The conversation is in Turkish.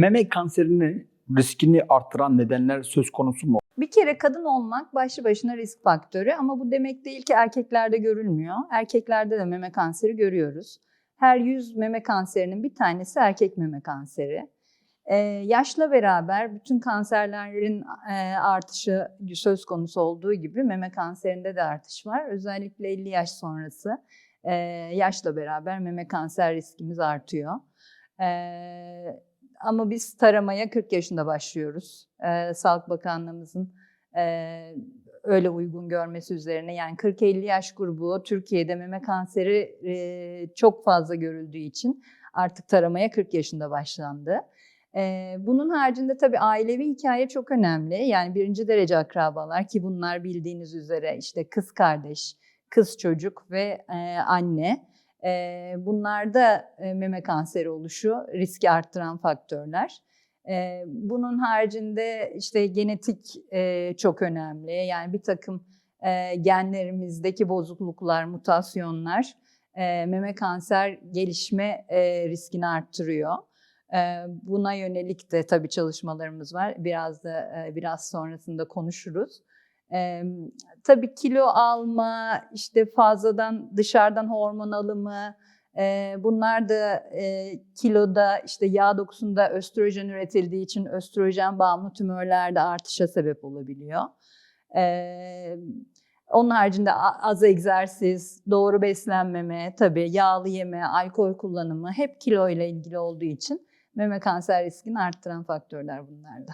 Meme kanserini riskini artıran nedenler söz konusu mu? Bir kere kadın olmak başlı başına risk faktörü ama bu demek değil ki erkeklerde görülmüyor. Erkeklerde de meme kanseri görüyoruz. Her 100 meme kanserinin bir tanesi erkek meme kanseri. Ee, yaşla beraber bütün kanserlerin e, artışı söz konusu olduğu gibi meme kanserinde de artış var. Özellikle 50 yaş sonrası e, yaşla beraber meme kanser riskimiz artıyor. Ee, ama biz taramaya 40 yaşında başlıyoruz. Ee, Sağlık Bakanlığımızın e, öyle uygun görmesi üzerine yani 40-50 yaş grubu Türkiye'de meme kanseri e, çok fazla görüldüğü için artık taramaya 40 yaşında başlandı. Ee, bunun haricinde tabii ailevi hikaye çok önemli. Yani birinci derece akrabalar ki bunlar bildiğiniz üzere işte kız kardeş, kız çocuk ve e, anne. E, bunlar da e, meme kanseri oluşu riski arttıran faktörler. E, bunun haricinde işte genetik e, çok önemli. Yani bir takım e, genlerimizdeki bozukluklar, mutasyonlar e, meme kanser gelişme e, riskini arttırıyor. E, buna yönelik de tabii çalışmalarımız var. Biraz da e, biraz sonrasında konuşuruz. E, tabii kilo alma, işte fazladan dışarıdan hormon alımı, e, bunlar da e, kiloda işte yağ dokusunda östrojen üretildiği için östrojen bağımlı tümörlerde artışa sebep olabiliyor. E, onun haricinde az egzersiz, doğru beslenmeme, tabii yağlı yeme, alkol kullanımı hep kilo ile ilgili olduğu için meme kanser riskini arttıran faktörler bunlar da.